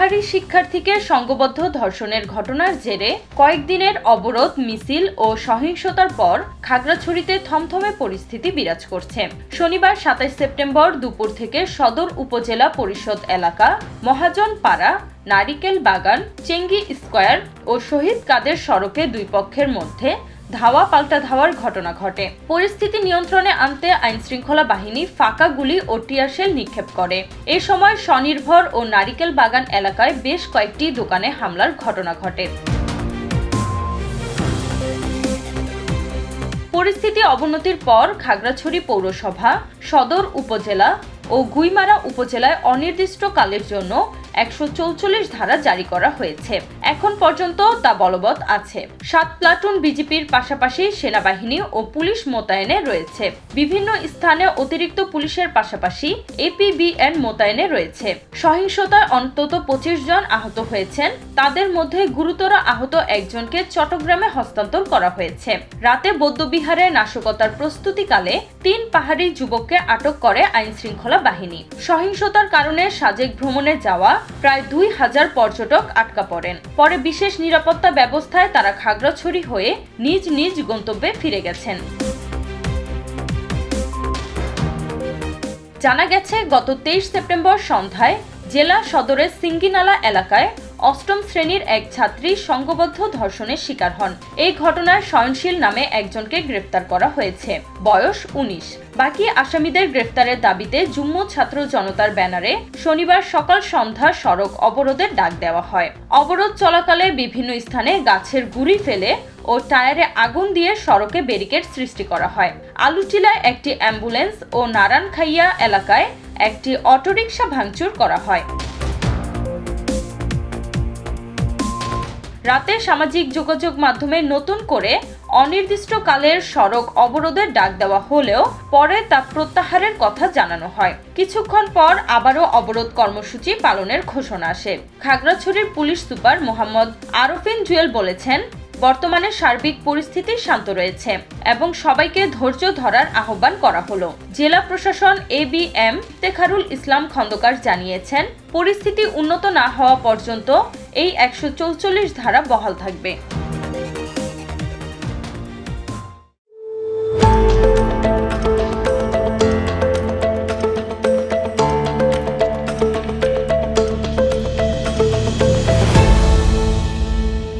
পাহাড়ি শিক্ষার্থীকে সংঘবদ্ধ ধর্ষণের ঘটনার জেরে কয়েকদিনের অবরোধ, মিছিল ও সহিংসতার পর খাগড়াছড়িতে থমথমে পরিস্থিতি বিরাজ করছে। শনিবার সাতাশ সেপ্টেম্বর দুপুর থেকে সদর উপজেলা পরিষদ এলাকা মহাজন পাড়া নারিকেল বাগান, চেঙ্গি স্কয়ার ও শহীদ কাদের সড়কে দুই পক্ষের মধ্যে ধাওয়া পাল্টা ধাওয়ার ঘটনা ঘটে। পরিস্থিতি নিয়ন্ত্রণে আনতে আইনশৃঙ্খলা বাহিনী ফাঁকা গুলি ও টিয়ারশেল নিক্ষেপ করে। এ সময় স্বনির্ভর ও নারিকেল বাগান এলাকায় বেশ কয়েকটি দোকানে হামলার ঘটনা ঘটে। পরিস্থিতি অবনতির পর খাগড়াছড়ি পৌরসভা, সদর উপজেলা ও গুইমারা উপজেলায় অনির্দিষ্টকালের জন্য একশো চৌচল্লিশ ধারা জারি করা হয়েছে। এখন পর্যন্ত তা বলবৎ আছে। সাত প্লাটুন বিজেপির পাশাপাশি সেনাবাহিনী ও পুলিশ মোতায়েনে রয়েছে। বিভিন্ন স্থানে অতিরিক্ত পুলিশের পাশাপাশি এপিবিএন মোতায়েনে রয়েছে। সহিংসতায় অন্তত পঁচিশ জন আহত হয়েছেন। তাদের মধ্যে গুরুতর আহত একজনকে চট্টগ্রামে হস্তান্তর করা হয়েছে। রাতে বৌদ্ধবিহারে নাশকতার প্রস্তুতিকালে তিন পাহাড়ি যুবককে আটক করে আইন শৃঙ্খলা বাহিনী। সহিংসতার কারণে সাজেক ভ্রমণে যাওয়া প্রায় দুই হাজার পর্যটক আটকা পড়েন। পরে বিশেষ নিরাপত্তা ব্যবস্থায় তারা খাগড়াছড়ি হয়ে নিজ নিজ গন্তব্যে ফিরে গেছেন। জানা গেছে, গত তেইশ সেপ্টেম্বর সন্ধ্যায় জেলা সদরের সিঙ্গিনালা এলাকায় অষ্টম শ্রেণির এক ছাত্রী সংঘবদ্ধ ধর্ষণের শিকার হন। এই ঘটনায় সয়নশীল নামে একজনকে গ্রেফতার করা হয়েছে। বয়স উনিশ। বাকি আসামিদের গ্রেফতারের দাবিতে জুম্ম ছাত্র জনতার ব্যানারে শনিবার সকাল সন্ধ্যা সড়ক অবরোধের ডাক দেওয়া হয়। অবরোধ চলাকালে বিভিন্ন স্থানে গাছের গুড়ি ফেলে ও টায়ারে আগুন দিয়ে সড়কে ব্যারিকেড সৃষ্টি করা হয়। আলুটিলায় একটি অ্যাম্বুলেন্স ও নারায়ণখাইয়া এলাকায় একটি অটোরিকশা ভাঙচুর করা হয়। রাতে সামাজিক যোগাযোগ মাধ্যমে নতুন করে অনির্দিষ্টকালের সড়ক অবরোধের ডাক দেওয়া হলেও পরে তা প্রত্যাহারের কথা জানানো হয়। কিছুক্ষণ পর আবারও অবরোধ কর্মসূচি পালনের ঘোষণা আসে। খাগড়াছড়ির পুলিশ সুপার মোহাম্মদ আরফিন জুয়েল বলেছেন বর্তমানে সার্বিক পরিস্থিতি শান্ত রয়েছে এবং সবাইকে ধৈর্য ধরার আহ্বান করা হলো। জেলা প্রশাসন A B M Tekharul Islam Khandakar জানিয়েছেন, পরিস্থিতি উন্নত না হওয়া পর্যন্ত এই একশো ধারা বহাল থাকবে।